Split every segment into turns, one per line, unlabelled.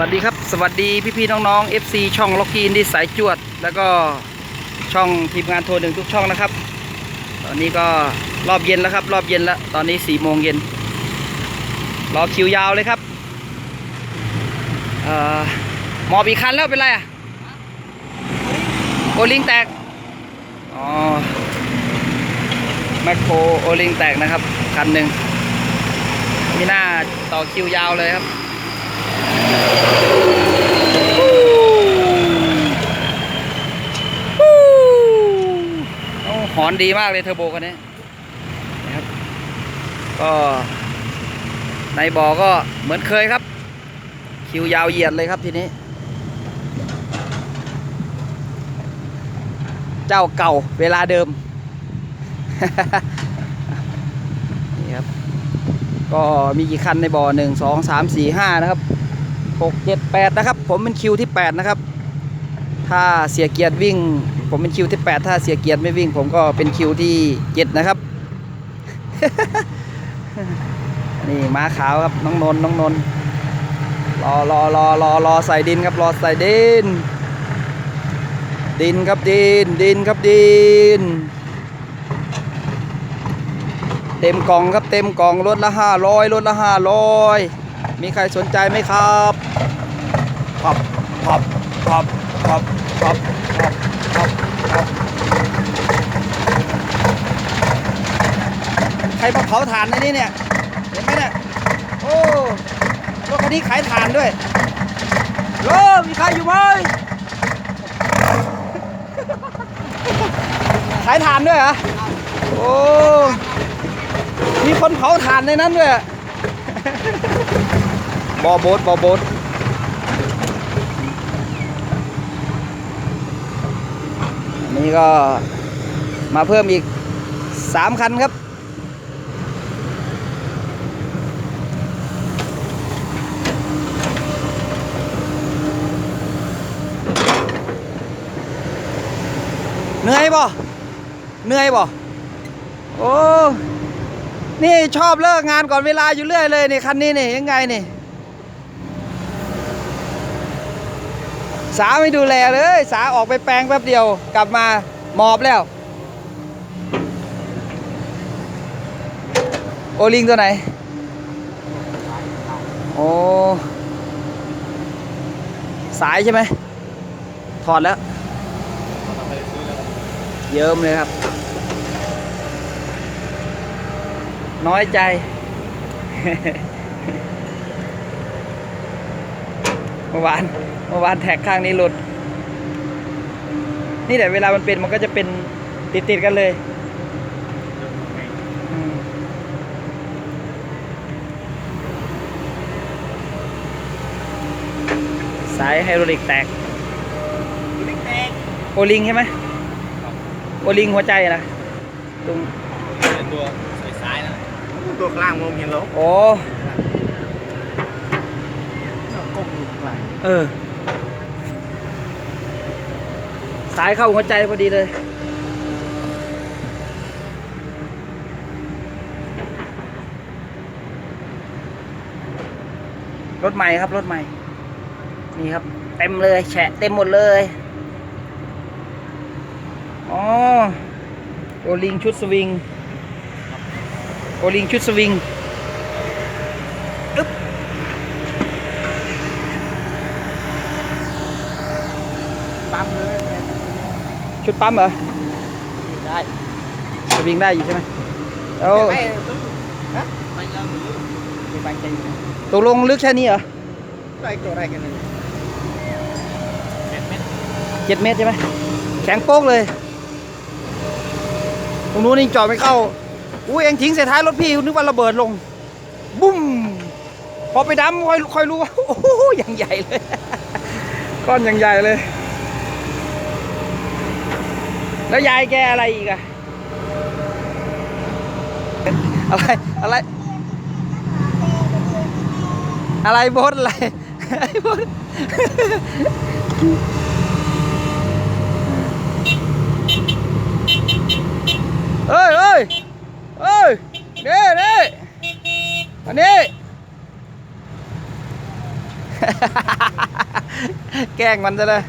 วัสดีครับ สวัสดีพี่ๆน้องๆ FC ช่องล็อกกี้อินดี้สายจวด แล้วก็ช่องทีมงานโทรหนึ่งทุกช่องนะครับ ตอนนี้ก็รอบเย็นแล้วครับ รอบเย็นแล้ว ตอนนี้4โมงเย็นรอคิวยาวเลยครับเอ่อหมอบอีกคันแล้วเป็นไรอะโอลิงแตกอ๋อแมคโครโอลิงแตกนะครับ คันหนึ่งมีหน้าต่อคิวยาวเลยครับ โอ้หอนดีมากเลยเทอร์โบคันนี้นะครับก็ในบ่อก็เหมือนเคยครับ คิวยาวเหยียดเลยครับทีนี้ เจ้าเก่าเวลาเดิมนี่ครับ ก็มีกี่คันในบ่อหนึ่งสองสามสี่ห้านะครับหกเจ็ดแปดนะครับ ผมเป็นคิวที่แปดนะครับ ถ้าเสียเกียรติวิ่ง ผมเป็นคิวที่ 8 ถ้าเสียเกียรติไม่วิ่ง ผมก็เป็นคิวที่7นะครับ นี่ม้าขาวครับน้องนนท์น้องนนท์รอรอรอรอรอใส่ดินครับรอใส่ดิน ดินครับดิน ดินครับดิน เต็มกล่องครับเต็มกล่องรถละห้าร้อยรถละห้าร้อยมีใครสนใจไหมครับพับพับพับพับพับพับพับพับใค รมาเผาถ่านในนี้เนี่ย เห็นไหมเนี่ย โอ้รถคันนี้ขายถ่านด้วยโยมีใครอยู่ไหมขายถ่านด้วยเหรอ โอ้ มีคนเผาถ่านในนั้นด้วย บอโบทบอโบทอันนี่ก็มาเพิ่มอีกสามคันครับ เหนื่อยบ่เหนื่อยบ่โอ้นี่ชอบเลิกงานก่อนเวลาอยู่เรื่อยเลยนี่คันนี้นี่ยังไงนี่สาไม่ดูแลเลย สาออกไปแปลงแป๊บเดียวกลับมาหมอบแล้ว โอลิงตัวไหน โอ้สายใช่ไหมถอดแล้ว เยิ้มเลยครับ น้อยใจ เมื่อวานเมื่อวานแท็กข้างนี้หลุด นี่แหละเวลามันเป็นมันก็จะเป็นติดติดๆกันเลยอืมสายไฮโดรลิกแตก โอลิงใช่ไหม โอลิงหัวใจนะตรง
เป็นตัวซ้ายๆนะตัวข้างล่างมองเห็นแล้ว
โอ้
ก้มอยู่ข้างล่าง
เออ สายเข้าหัวใจพอดีเลยรถใหม่ครับรถใหม่ นี่ครับ เต็มเลย แฉะเต็มหมดเลย อ๋อโอลิงชุดสวิง โอลิงชุดสวิง
ปั๊มเลย
ชุดปั๊มเหรอ
ได้
สวิงได้อยู่ใช่ไหมแล้ว
ไม่ต้องฮะไปแล้วหรือไปไปใจอยู่
ตกลงลึกแค่นี้เหรอ
ไตัวอะไรกันเลยเจ็ดเมตร
เจ็ดเมตรใช่ไหมแข็งโป๊กเลย ตรงนู้นนี่จอดไม่เข้าอุ้เองทิ้งใส่ท้ายรถพี่นึกว่าระเบิดลง บุ้มพอไปดำค่อยค่อยรู้ว่าโอ้โหอย่างใหญ่เลย ก้อนอย่างใหญ่เลย แล้วยายแกอะไรอีกอะอะไรอะไร อะไรบดอะไรไอ้บด ơi ơi ơi nè nè! Nè keng mình ra đây.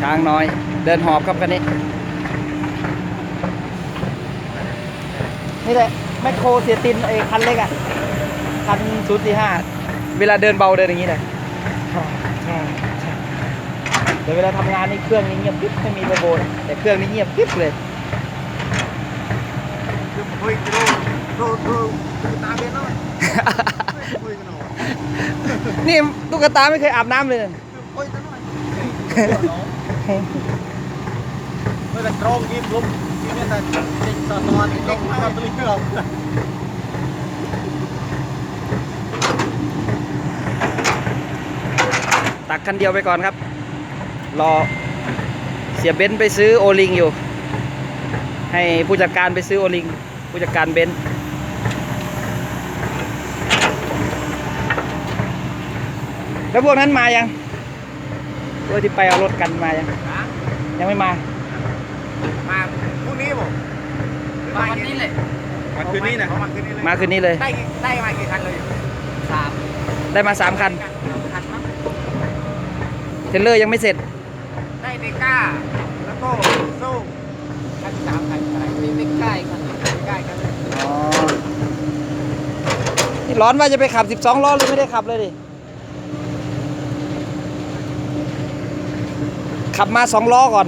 Trang nói นนี้แกล้งมันซะเลย
เมตรเมตร
เออช้างน้อยเดินหอบครับคันนี้ นี่แหละแมคโครเสียตินไอ้คันเล็กอะ คันศูนย์สี่ห้าเวลาเดินเบาเดินอย่างนี้เลยแต่เวลาทำงานนี่เครื่องนี่เงียบกิ๊บไม่มีโบโบเลยแต่เครื่องนี่เงียบกิ๊บเลย
คือคุยกันโดนโดนตาเบี้ยน้อยคุยกันหน่อย
นี่ตุ๊กตาไม่เคยอาบน้ำเลย
แต่ตรงกินลุกกินแต่เด็กตอนนอนเด็กมาตะลึงเรา
ตักคันเดียวไปก่อนครับ รอเสียเบนไปซื้อโอลิงอยู่ ให้ผู้จัดการไปซื้อโอลิง ผู้จัดการเบนแล้วพวกนั้นมายังพวกที่ไปเอารถกันมายัง ยังไม่มา
พรุ่งนี้ผม มาวันนี้เลยมาคืนนี้นะมาคืนนี้เลย
มาคืนนี้เลย
ได้ได้มากี่คันเลยสาม
ได้มาสามคัน
คันมั้ง
เทรลเลอร์ยังไม่เสร็จ
ได้เดก้าแล้วก็โซ่คันสามคันอะไรมีไม่ใกล้คันใกล้กันเลย
อ๋อที่ร้อนว่าจะไปขับ 12ล้อเลยไม่ได้ขับเลยดิขับมา2ล้อก่อน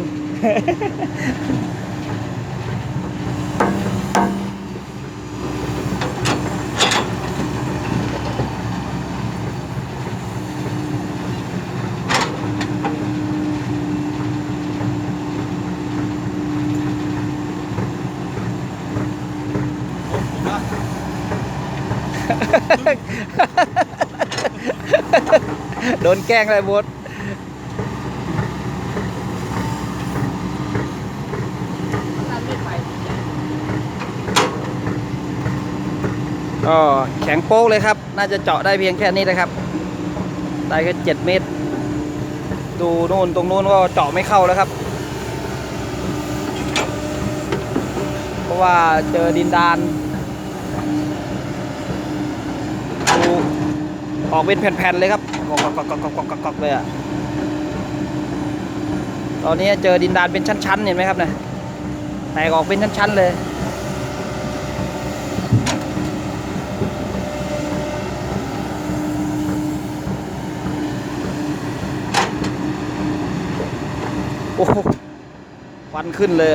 โดนแกล้งเลยบดก็แข็งโป๊กเลยครับ น่าจะเจาะได้เพียงแค่นี้เลยครับ ได้แค่เจ็ดเมตร ดูนู่นตรงนู้นก็เจาะไม่เข้าแล้วครับ เพราะว่าเจอดินดาน ดู ออกเป็นแผ่นๆเลยครับกอกกอกกอกกอกกอกเลยอะตอนนี้เจอดินดานเป็นชั้นๆเห็นไหมครับเนี่ยแตกออกเป็นชั้นๆเลยโอ้โหควันขึ้นเลย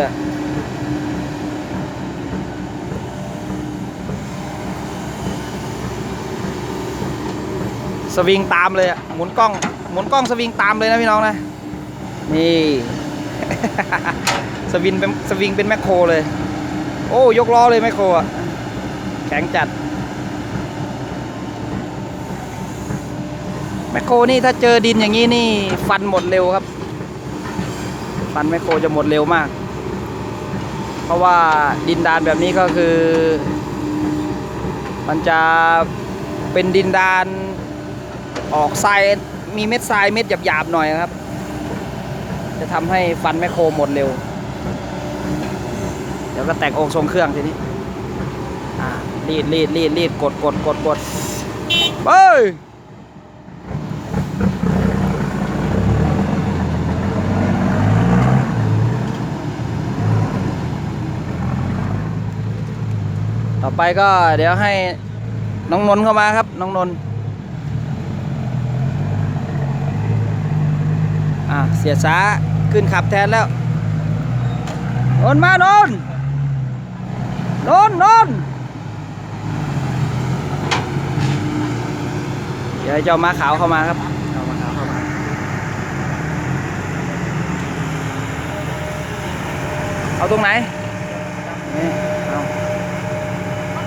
สวิงตามเลยอะหมุนกล้อง หมุนกล้องสวิงตามเลยนะพี่น้องนะ นี่ สวิงเป็นสวิงเป็นแมคโครเลย โอ้ยกล้อเลยแมคโครอะแข็งจัดแมคโครนี่ถ้าเจอดินอย่างนี้นี่ฟันหมดเร็วครับ ฟันแมคโครจะหมดเร็วมาก เพราะว่าดินดานแบบนี้ก็คือ มันจะเป็นดินดาน ออกทรายมีเม็ดทรายเม็ดหยาบๆหน่อยครับ จะทำให้ฟันแมคโครหมดเร็ว เดี๋ยวก็แตกองค์ทรงเครื่องทีนี้อ่ารีดรีดรีดรีดกดกดกดกดเฮ้ยต่อไปก็เดี๋ยวให้น้องนนท์เข้ามาครับ น้องนนท์ อะเสียช้าขึ้นขับแทนแล้วโนนมาโนนโนนโนนเดี๋ยวเจ้ามาขาวเข้ามาครับเจ้ามาขาวเข้ามาเอาตรงไหนนี่เอาเอา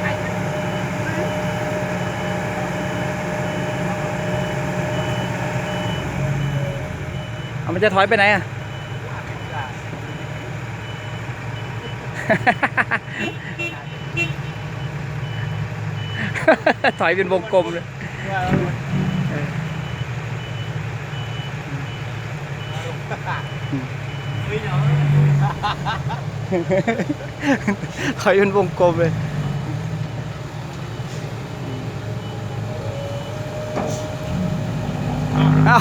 มันจะถอยไปไหนอะ ถอยเป็นวงกลมเลยถอยเป็นวงกลมเลยอ้า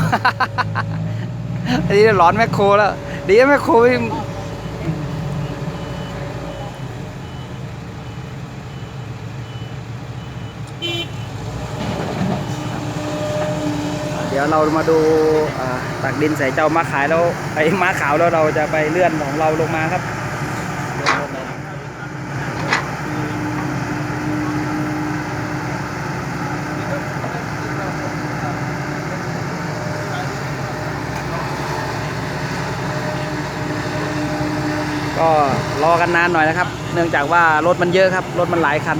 อันนี้ร้อนแมคโครแล้ว ดีแมคโครไม่เดี๋ยวเรามาดูตักดินใส่เจ้ามาขายแล้วไอ้มาขาวแล้วเราจะไปเลื่อนของเราลงมาครับ ก็ รอกันนานหน่อยนะครับ เนื่องจากว่ารถมันเยอะครับ รถมันหลายคัน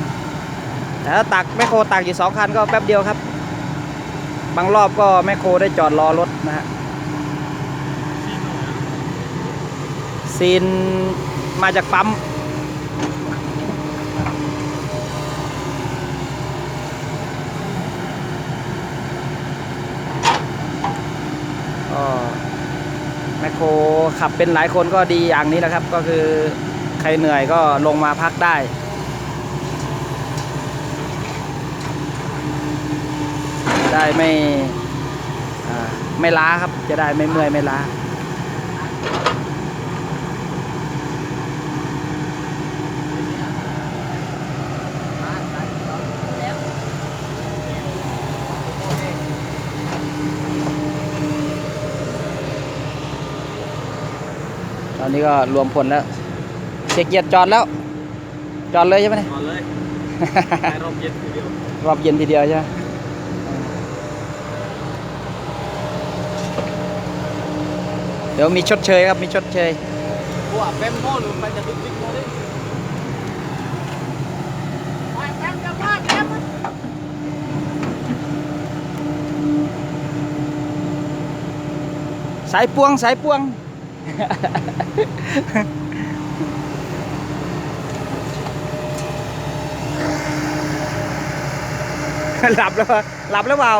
แต่ถ้าตักแมคโครตักอยู่สองคันก็แป๊บเดียวครับ บางรอบก็แมคโครได้จอดรอรถนะฮะซีนมาจากปั๊มก็แมคโครขับเป็นหลายคนก็ดีอย่างนี้แหละครับก็คือ ใครเหนื่อยก็ลงมาพักได้จะได้ไม่ไม่ล้าครับ จะได้ไม่เมื่อยไม่ล้าตอนนี้ก็รวมผลแล้ว เสียเกียรติจอดแล้ว จอดเลยใช่ไหมเนี่ย
ก่อนเลยไปรอบเย็นทีเดียว
รอบเย็นทีเดียวใช่ไหมเดี๋ยวมีชดเชยครับ มีชดเชย
พวกแป๊มโม่หรือมันจะติ๊กติ๊กโม่ดิไปแป๊มจะพลาดแป๊ม
สายปวงสายปวง หลับแล้วหลับแล้วเปล่า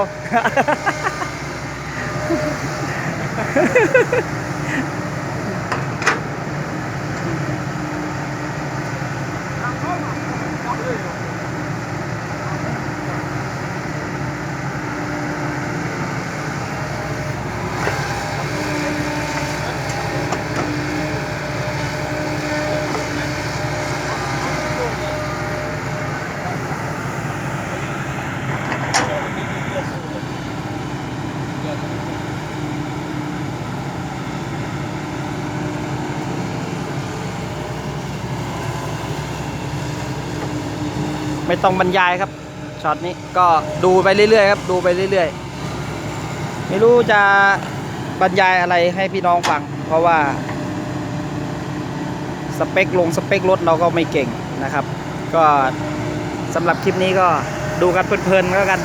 ต้องบรรยายครับช็อตนี้ก็ดูไปเรื่อยๆครับดูไปเรื่อยๆ ไม่รู้จะบรรยายอะไรให้พี่น้องฟัง เพราะว่า สเปคลงสเปครถเราก็ไม่เก่งนะครับ ก็สำหรับคลิปนี้ก็ดูกันเพลินๆแล้วกัน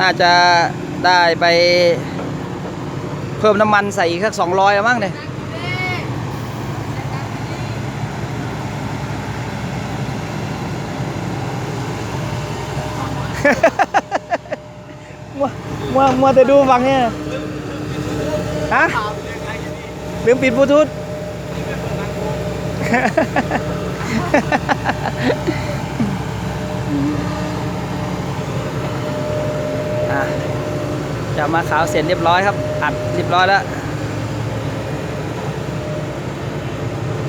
น่าจะได้ไปเพิ่มน้ำมันใส่อีกสักสองร้อยแล้วมั้งเนี่ยมัวมัวมัวแต่ดูฟังเนี่ยฮะลืมปิดบลูทูธ อะ จะมาขาวเสร็จเรียบร้อยครับ อัดเรียบร้อยแล้ว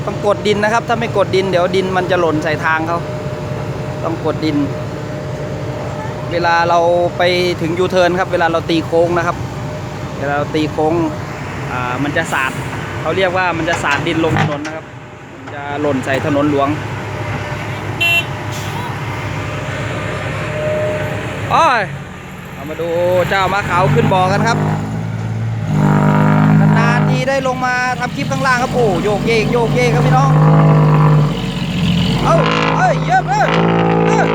ต้องกดดินนะครับ ถ้าไม่กดดินเดี๋ยวดินมันจะหล่นใส่ทางเขาต้องกดดิน เวลาเราไปถึงยูเทิร์นครับ เวลาเราตีโค้งนะครับ เวลาเราตีโค้งอ่ามันจะสาดเขาเรียกว่ามันจะสาดดินลงถนนนะครับ มันจะหล่นใส่ถนนหลวงอ้ย มาดูเจ้ามะขาวขึ้นบ่อกันครับนานทีได้ลงมาทำคลิปข้างล่างครับโอ้โยกเยกโยกเยกครับพี่น้องเอ้าเอ้ยเยอะเอ้ยเอ้ย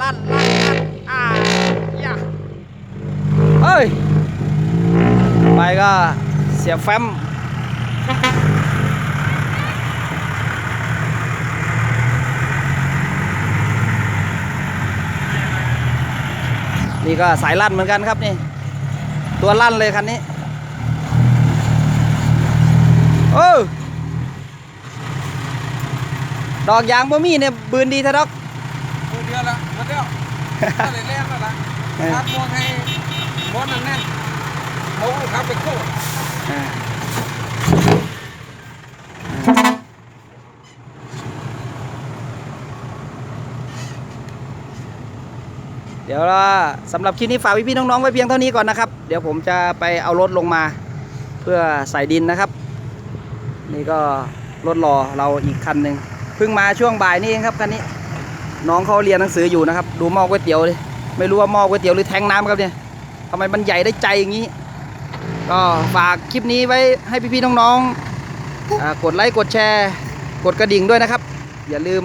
ลั่นลั่นลั่นอ่ายะเอ้ยไปก็เสียแฟ้ม นี่ก็สายลั่นเหมือนกันครับนี่ ตัวลั่นเลยคันนี้โอ้ดอกยางบ่มีเนี่ยบืนดีแท้ดอก
ตัวเดียวละมาเดียวก็เลยแล่นแล้วละชาร์จพวงให้บอลนั่นแน่นเขาขับไปโคตร
อ่า เดี๋ยวเราสำหรับคลิปนี้ฝากพี่ๆน้องๆไว้เพียงเท่านี้ก่อนนะครับ เดี๋ยวผมจะไปเอารถลงมา เพื่อใส่ดินนะครับ นี่ก็รถรอเราอีกคันหนึ่งเพิ่งมาช่วงบ่ายนี่เองครับคันนี้ น้องเขาเรียนหนังสืออยู่นะครับ ดูหม้อก๋วยเตี๋ยวเลยไม่รู้ว่าหม้อก๋วยเตี๋ยวหรือแทงน้ำครับเนี่ยทำไมมันใหญ่ได้ใจอย่างนี้ ก็ฝากคลิปนี้ไว้ให้พี่ๆน้องๆกดไลค์กดแชร์ กดกระดิ่งด้วยนะครับ อย่าลืม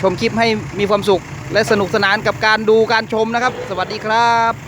ชมคลิปให้มีความสุข และสนุกสนานกับการดูการชมนะครับ สวัสดีครับ